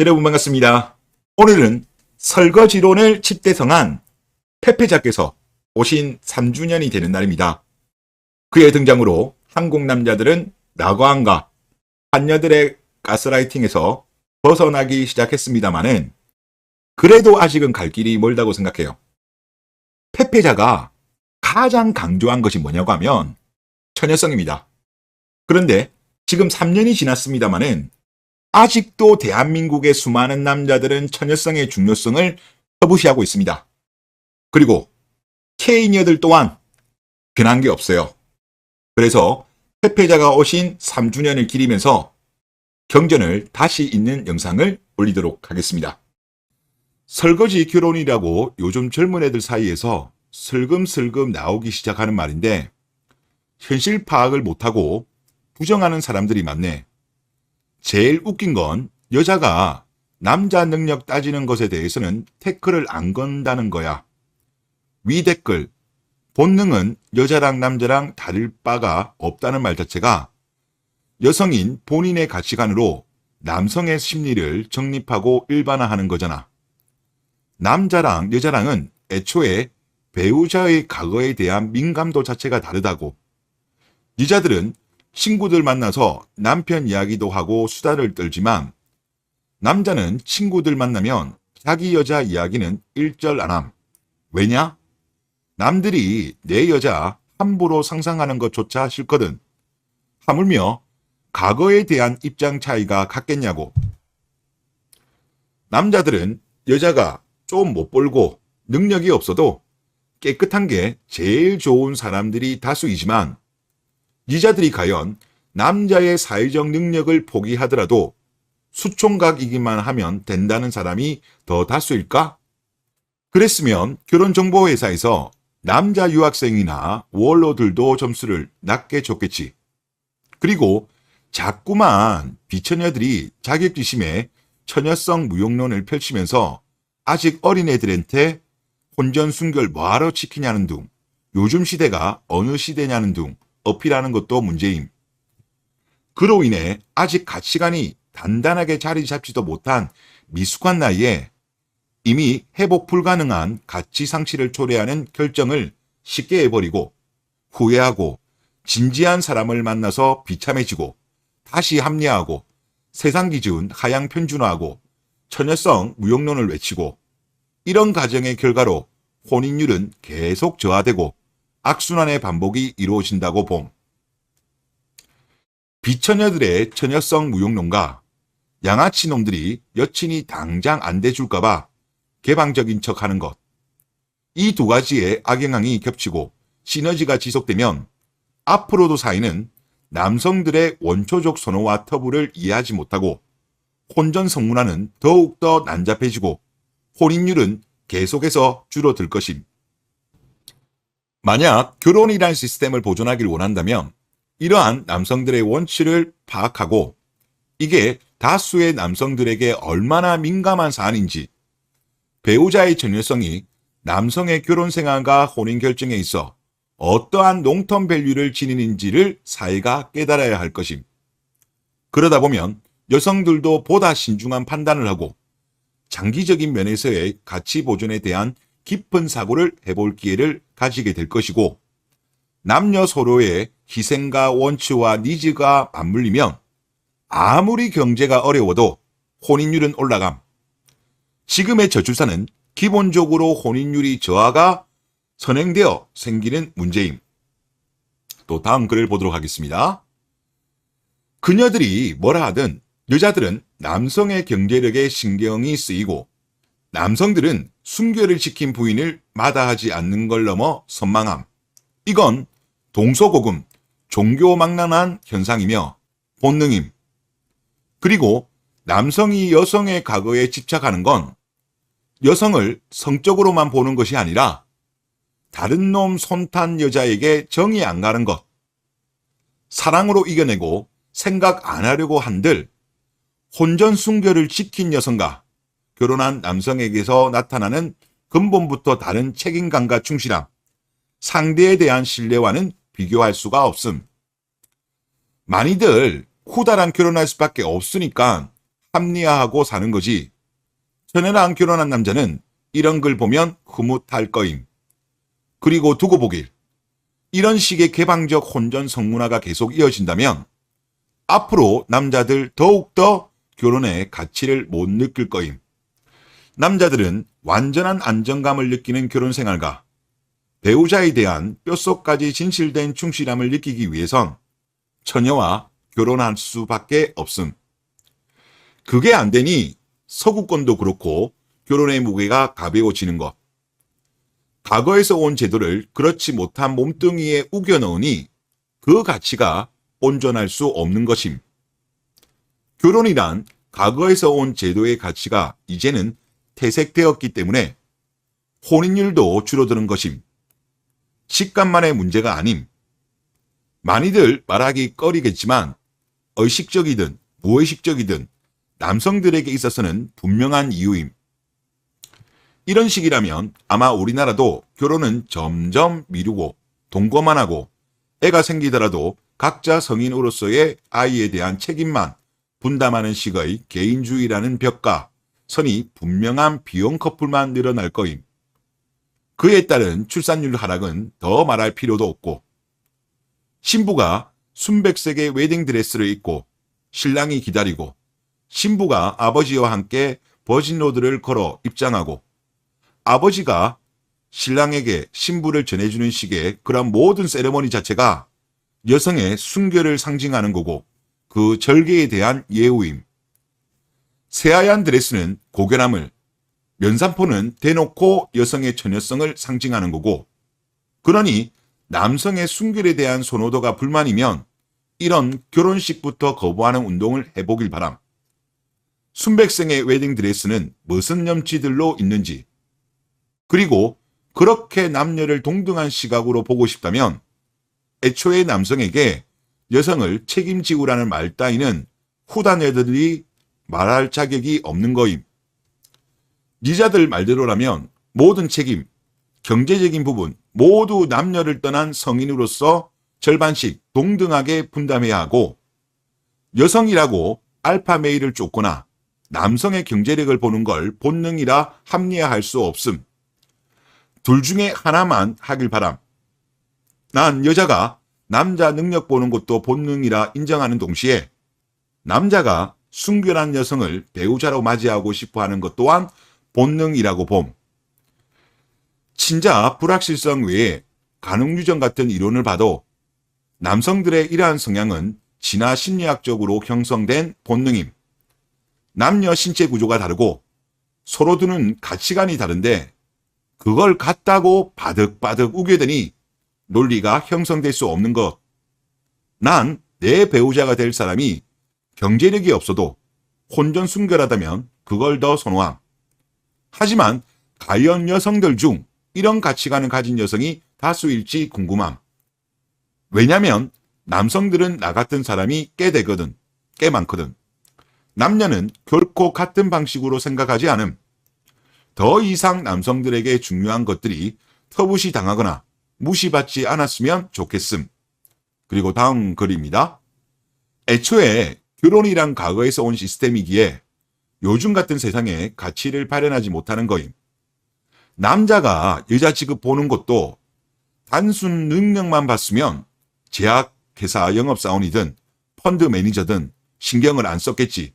여러분 반갑습니다. 오늘은 설거지론을 집대성한 페페자께서 오신 3주년이 되는 날입니다. 그의 등장으로 한국 남자들은 나과함과 한여들의 가스라이팅에서 벗어나기 시작했습니다마는 그래도 아직은 갈 길이 멀다고 생각해요. 페페자가 가장 강조한 것이 뭐냐고 하면 처녀성입니다. 그런데 지금 3년이 지났습니다마는 아직도 대한민국의 수많은 남자들은 처녀성의 중요성을 터부시하고 있습니다. 그리고 K녀들 또한 변한 게 없어요. 그래서 페페자가 오신 3주년을 기리면서 경전을 다시 읽는 영상을 올리도록 하겠습니다. 설거지 결혼이라고 요즘 젊은 애들 사이에서 슬금슬금 나오기 시작하는 말인데 현실 파악을 못하고 부정하는 사람들이 많네. 제일 웃긴 건 여자가 남자 능력 따지는 것에 대해서는 태클을 안 건다는 거야. 위 댓글 본능은 여자랑 남자랑 다를 바가 없다는 말 자체가 여성인 본인의 가치관으로 남성의 심리를 정립하고 일반화하는 거잖아. 남자랑 여자랑은 애초에 배우자의 과거에 대한 민감도 자체가 다르다고. 여자들은 친구들 만나서 남편 이야기도 하고 수다를 떨지만 남자는 친구들 만나면 자기 여자 이야기는 일절 안 함. 왜냐? 남들이 내 여자 함부로 상상하는 것조차 싫거든. 하물며 과거에 대한 입장 차이가 같겠냐고. 남자들은 여자가 좀 못 벌고 능력이 없어도 깨끗한 게 제일 좋은 사람들이 다수이지만 여자들이 과연 남자의 사회적 능력을 포기하더라도 수총각이기만 하면 된다는 사람이 더 다수일까? 그랬으면 결혼정보회사에서 남자 유학생이나 원로들도 점수를 낮게 줬겠지. 그리고 자꾸만 비처녀들이 자격지심에 처녀성 무용론을 펼치면서 아직 어린애들한테 혼전 순결 뭐하러 지키냐는 둥, 요즘 시대가 어느 시대냐는 둥 어필하는 것도 문제임. 그로 인해 아직 가치관이 단단하게 자리 잡지도 못한 미숙한 나이에 이미 회복 불가능한 가치 상실을 초래하는 결정을 쉽게 해버리고 후회하고 진지한 사람을 만나서 비참해지고 다시 합리화하고 세상 기준 하향 편준화하고 처녀성 무용론을 외치고 이런 과정의 결과로 혼인율은 계속 저하되고 악순환의 반복이 이루어진다고 봄. 비처녀들의 처녀성 무용론과 양아치 놈들이 여친이 당장 안 돼줄까봐 개방적인 척 하는 것. 이 두 가지의 악영향이 겹치고 시너지가 지속되면 앞으로도 사이는 남성들의 원초적 선호와 터부를 이해하지 못하고 혼전 성문화는 더욱더 난잡해지고 혼인율은 계속해서 줄어들 것임. 만약 결혼이란 시스템을 보존하길 원한다면 이러한 남성들의 원치를 파악하고 이게 다수의 남성들에게 얼마나 민감한 사안인지 배우자의 전율성이 남성의 결혼 생활과 혼인 결정에 있어 어떠한 롱텀 밸류를 지니는지를 사회가 깨달아야 할 것임. 그러다 보면 여성들도 보다 신중한 판단을 하고 장기적인 면에서의 가치 보존에 대한 깊은 사고를 해볼 기회를 가지게 될 것이고 남녀 서로의 희생과 원치와 니즈가 맞물리면 아무리 경제가 어려워도 혼인율은 올라감. 지금의 저출산은 기본적으로 혼인율이 저하가 선행되어 생기는 문제임. 또 다음 글을 보도록 하겠습니다. 그녀들이 뭐라 하든 여자들은 남성의 경제력에 신경이 쓰이고 남성들은 순결을 지킨 부인을 마다하지 않는 걸 넘어 선망함. 이건 동서고금, 종교망란한 현상이며 본능임. 그리고 남성이 여성의 과거에 집착하는 건 여성을 성적으로만 보는 것이 아니라 다른 놈 손탄 여자에게 정이 안 가는 것. 사랑으로 이겨내고 생각 안 하려고 한들 혼전 순결을 지킨 여성과 결혼한 남성에게서 나타나는 근본부터 다른 책임감과 충실함, 상대에 대한 신뢰와는 비교할 수가 없음. 많이들 후다랑 결혼할 수밖에 없으니까 합리화하고 사는 거지. 전에랑 결혼한 남자는 이런 글 보면 흐뭇할 거임. 그리고 두고 보길. 이런 식의 개방적 혼전 성문화가 계속 이어진다면 앞으로 남자들 더욱더 결혼의 가치를 못 느낄 거임. 남자들은 완전한 안정감을 느끼는 결혼 생활과 배우자에 대한 뼛속까지 진실된 충실함을 느끼기 위해선 처녀와 결혼할 수밖에 없음. 그게 안 되니 서구권도 그렇고 결혼의 무게가 가벼워지는 것. 과거에서 온 제도를 그렇지 못한 몸뚱이에 우겨 넣으니 그 가치가 온전할 수 없는 것임. 결혼이란 과거에서 온 제도의 가치가 이제는 퇴색되었기 때문에 혼인율도 줄어드는 것임. 식감만의 문제가 아님. 많이들 말하기 꺼리겠지만 의식적이든 무의식적이든 남성들에게 있어서는 분명한 이유임. 이런 식이라면 아마 우리나라도 결혼은 점점 미루고 동거만 하고 애가 생기더라도 각자 성인으로서의 아이에 대한 책임만 분담하는 식의 개인주의라는 벽과 선이 분명한 비혼 커플만 늘어날 거임. 그에 따른 출산율 하락은 더 말할 필요도 없고 신부가 순백색의 웨딩 드레스를 입고 신랑이 기다리고 신부가 아버지와 함께 버진로드를 걸어 입장하고 아버지가 신랑에게 신부를 전해주는 식의 그런 모든 세레머니 자체가 여성의 순결을 상징하는 거고 그 절개에 대한 예우임. 새하얀 드레스는 고결함을, 면산포는 대놓고 여성의 처녀성을 상징하는 거고 그러니 남성의 순결에 대한 선호도가 불만이면 이런 결혼식부터 거부하는 운동을 해보길 바람. 순백생의 웨딩드레스는 무슨 염치들로 있는지, 그리고 그렇게 남녀를 동등한 시각으로 보고 싶다면 애초에 남성에게 여성을 책임지우라는 말 따위는 후단애들이 말할 자격이 없는 거임. 니자들 말대로라면 모든 책임, 경제적인 부분 모두 남녀를 떠난 성인으로서 절반씩 동등하게 분담해야 하고 여성이라고 알파 메일을 쫓거나 남성의 경제력을 보는 걸 본능이라 합리화할 수 없음. 둘 중에 하나만 하길 바람. 난 여자가 남자 능력 보는 것도 본능이라 인정하는 동시에 남자가 순결한 여성을 배우자로 맞이하고 싶어 하는 것 또한 본능이라고 봄. 친자 불확실성 외에 가능유전 같은 이론을 봐도 남성들의 이러한 성향은 진화 심리학적으로 형성된 본능임. 남녀 신체 구조가 다르고 서로 두는 가치관이 다른데 그걸 같다고 바득바득 우겨대니 논리가 형성될 수 없는 것. 난 내 배우자가 될 사람이 경제력이 없어도 혼전 순결하다면 그걸 더 선호함. 하지만 가연 여성들 중 이런 가치관을 가진 여성이 다수일지 궁금함. 왜냐면 남성들은 나 같은 사람이 꽤 되거든. 꽤 많거든. 남녀는 결코 같은 방식으로 생각하지 않음. 더 이상 남성들에게 중요한 것들이 터부시 당하거나 무시받지 않았으면 좋겠음. 그리고 다음 글입니다. 애초에 결혼이란 과거에서 온 시스템이기에 요즘 같은 세상에 가치를 발현하지 못하는 거임. 남자가 여자 취급 보는 것도 단순 능력만 봤으면 제약 회사 영업사원이든 펀드 매니저든 신경을 안 썼겠지.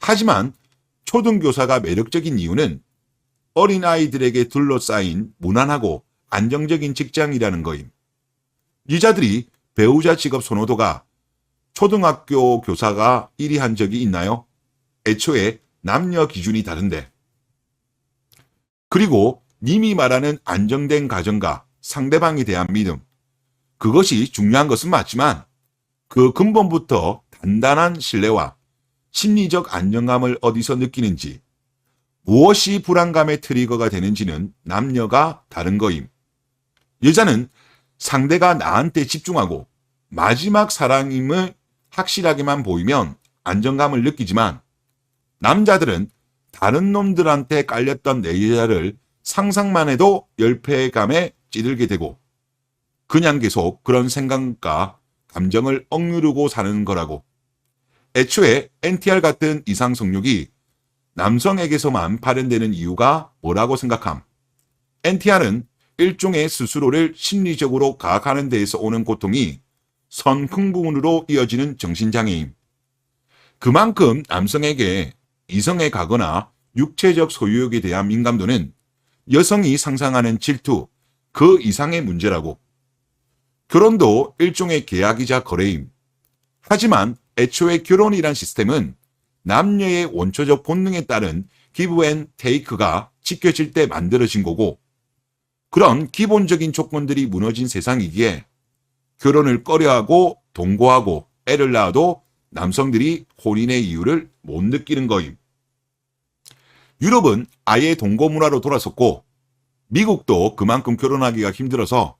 하지만 초등교사가 매력적인 이유는 어린 아이들에게 둘러싸인 무난하고 안정적인 직장이라는 거임. 여자들이 배우자 직업 선호도가 초등학교 교사가 1위 한 적이 있나요? 애초에 남녀 기준이 다른데. 그리고 님이 말하는 안정된 가정과 상대방에 대한 믿음. 그것이 중요한 것은 맞지만 그 근본부터 단단한 신뢰와 심리적 안정감을 어디서 느끼는지 무엇이 불안감의 트리거가 되는지는 남녀가 다른 거임. 여자는 상대가 나한테 집중하고 마지막 사랑임을 확실하게만 보이면 안정감을 느끼지만 남자들은 다른 놈들한테 깔렸던 내 여자를 상상만 해도 열패감에 찌들게 되고 그냥 계속 그런 생각과 감정을 억누르고 사는 거라고. 애초에 NTR 같은 이상 성욕이 남성에게서만 발현되는 이유가 뭐라고 생각함? NTR은 일종의 스스로를 심리적으로 가학하는 데에서 오는 고통이 선흥부문으로 이어지는 정신장애임. 그만큼 남성에게 이성에 가거나 육체적 소유욕에 대한 민감도는 여성이 상상하는 질투, 그 이상의 문제라고. 결혼도 일종의 계약이자 거래임. 하지만 애초에 결혼이란 시스템은 남녀의 원초적 본능에 따른 기브 앤 테이크가 지켜질 때 만들어진 거고, 그런 기본적인 조건들이 무너진 세상이기에 결혼을 꺼려하고 동거하고 애를 낳아도 남성들이 혼인의 이유를 못 느끼는 거임. 유럽은 아예 동거 문화로 돌아섰고 미국도 그만큼 결혼하기가 힘들어서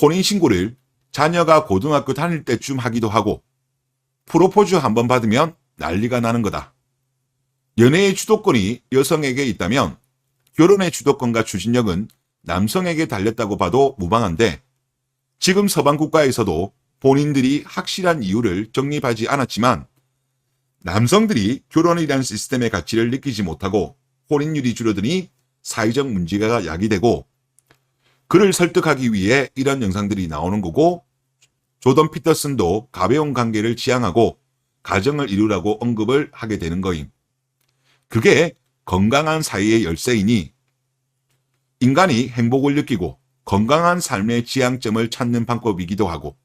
혼인 신고를 자녀가 고등학교 다닐 때쯤 하기도 하고 프로포즈 한번 받으면 난리가 나는 거다. 연애의 주도권이 여성에게 있다면 결혼의 주도권과 추진력은 남성에게 달렸다고 봐도 무방한데 지금 서방 국가에서도 본인들이 확실한 이유를 정립하지 않았지만 남성들이 결혼이라는 시스템의 가치를 느끼지 못하고 혼인율이 줄어드니 사회적 문제가 야기되고 그를 설득하기 위해 이런 영상들이 나오는 거고 조던 피터슨도 가벼운 관계를 지향하고 가정을 이루라고 언급을 하게 되는 거임. 그게 건강한 사회의 열쇠이니 인간이 행복을 느끼고 건강한 삶의 지향점을 찾는 방법이기도 하고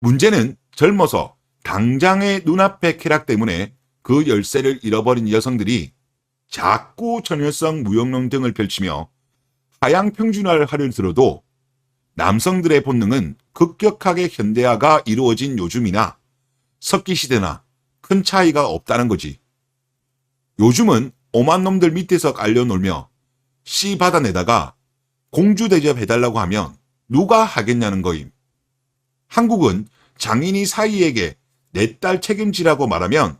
문제는 젊어서 당장의 눈앞의 쾌락 때문에 그 열쇠를 잃어버린 여성들이 자꾸 전열성 무용론 등을 펼치며 하향 평준화를 하려 들어도 남성들의 본능은 급격하게 현대화가 이루어진 요즘이나 석기 시대나 큰 차이가 없다는 거지. 요즘은 오만 놈들 밑에서 깔려 놀며 씨 받아내다가 공주 대접 해달라고 하면 누가 하겠냐는 거임. 한국은 장인이 사이에게 내 딸 책임지라고 말하면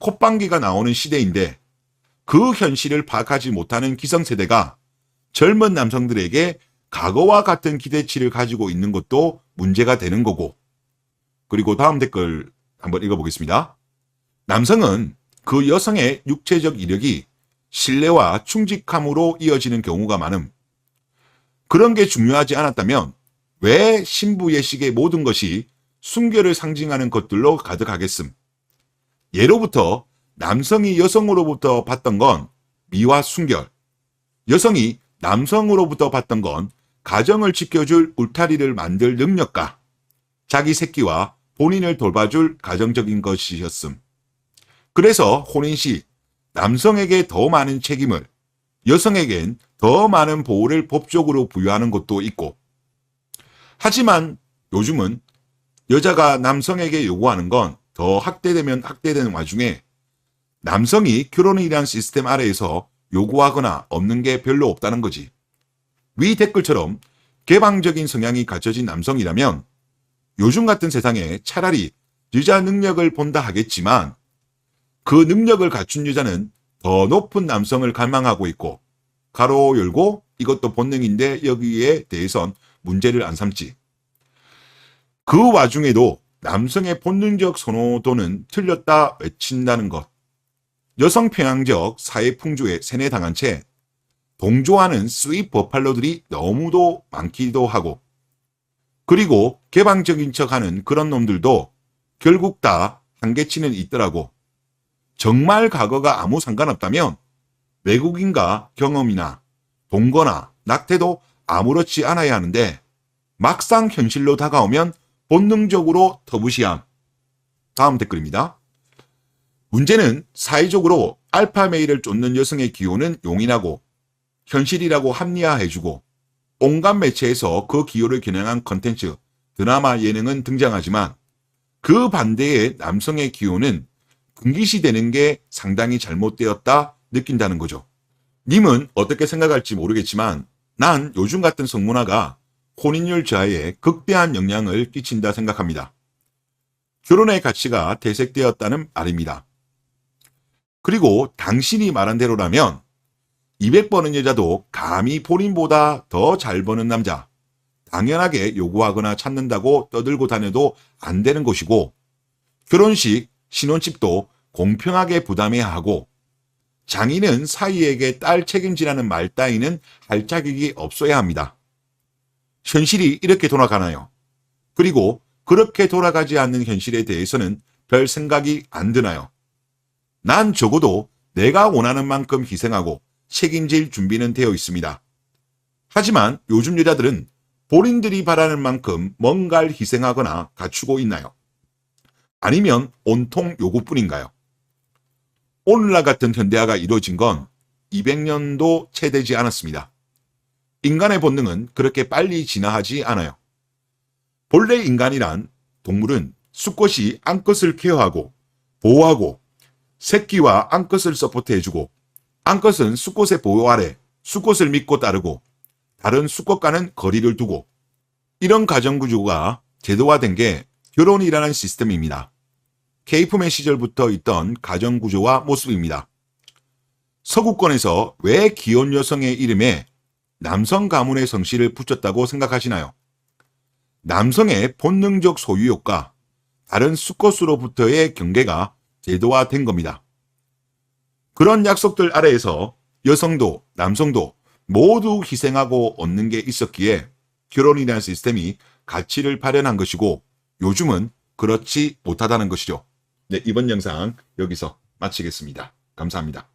콧방귀가 나오는 시대인데 그 현실을 파악하지 못하는 기성세대가 젊은 남성들에게 과거와 같은 기대치를 가지고 있는 것도 문제가 되는 거고. 그리고 다음 댓글 한번 읽어보겠습니다. 남성은 그 여성의 육체적 이력이 신뢰와 충직함으로 이어지는 경우가 많음. 그런 게 중요하지 않았다면 왜 신부 예식의 모든 것이 순결을 상징하는 것들로 가득하겠음. 예로부터 남성이 여성으로부터 받던 건 미와 순결, 여성이 남성으로부터 받던 건 가정을 지켜줄 울타리를 만들 능력과 자기 새끼와 본인을 돌봐줄 가정적인 것이었음. 그래서 혼인 시 남성에게 더 많은 책임을, 여성에겐 더 많은 보호를 법적으로 부여하는 것도 있고, 하지만 요즘은 여자가 남성에게 요구하는 건 더 학대되면 학대되는 와중에 남성이 결혼이란 시스템 아래에서 요구하거나 없는 게 별로 없다는 거지. 위 댓글처럼 개방적인 성향이 갖춰진 남성이라면 요즘 같은 세상에 차라리 여자 능력을 본다 하겠지만 그 능력을 갖춘 여자는 더 높은 남성을 갈망하고 있고 가로 열고 이것도 본능인데 여기에 대해선 문제를 안 삼지. 그 와중에도 남성의 본능적 선호도는 틀렸다 외친다는 것. 여성 평양적 사회 풍조에 세뇌당한 채 동조하는 스윗 버팔로들이 너무도 많기도 하고 그리고 개방적인 척하는 그런 놈들도 결국 다 한계치는 있더라고. 정말 과거가 아무 상관없다면 외국인과 경험이나 동거나 낙태도 아무렇지 않아야 하는데 막상 현실로 다가오면 본능적으로 터부시함. 다음 댓글입니다. 문제는 사회적으로 알파 메일을 쫓는 여성의 기호는 용인하고 현실이라고 합리화해주고 온갖 매체에서 그 기호를 겨냥한 컨텐츠, 드라마, 예능은 등장하지만 그 반대의 남성의 기호는 금기시되는 게 상당히 잘못되었다 느낀다는 거죠. 님은 어떻게 생각할지 모르겠지만 난 요즘 같은 성문화가 혼인율 저하에 극대한 영향을 끼친다 생각합니다. 결혼의 가치가 대색되었다는 말입니다. 그리고 당신이 말한 대로라면 200 버는 여자도 감히 본인보다 더 잘 버는 남자, 당연하게 요구하거나 찾는다고 떠들고 다녀도 안 되는 것이고, 결혼식 신혼집도 공평하게 부담해야 하고 장인은 사위에게 딸 책임지라는 말 따위는 할 자격이 없어야 합니다. 현실이 이렇게 돌아가나요? 그리고 그렇게 돌아가지 않는 현실에 대해서는 별 생각이 안 드나요? 난 적어도 내가 원하는 만큼 희생하고 책임질 준비는 되어 있습니다. 하지만 요즘 여자들은 본인들이 바라는 만큼 뭔가를 희생하거나 갖추고 있나요? 아니면 온통 요구뿐인가요? 오늘날 같은 현대화가 이루어진 건 200년도 채 되지 않았습니다. 인간의 본능은 그렇게 빨리 진화하지 않아요. 본래 인간이란 동물은 수컷이 암컷을 케어하고 보호하고 새끼와 암컷을 서포트해주고 암컷은 수컷의 보호 아래 수컷을 믿고 따르고 다른 수컷과는 거리를 두고 이런 가정구조가 제도화된 게 결혼이라는 시스템입니다. 케이프맨 시절부터 있던 가정구조와 모습입니다. 서구권에서 왜 기혼 여성의 이름에 남성 가문의 성씨를 붙였다고 생각하시나요? 남성의 본능적 소유욕과 다른 수컷으로부터의 경계가 제도화된 겁니다. 그런 약속들 아래에서 여성도 남성도 모두 희생하고 얻는 게 있었기에 결혼이라는 시스템이 가치를 발현한 것이고 요즘은 그렇지 못하다는 것이죠. 네, 이번 영상 여기서 마치겠습니다. 감사합니다.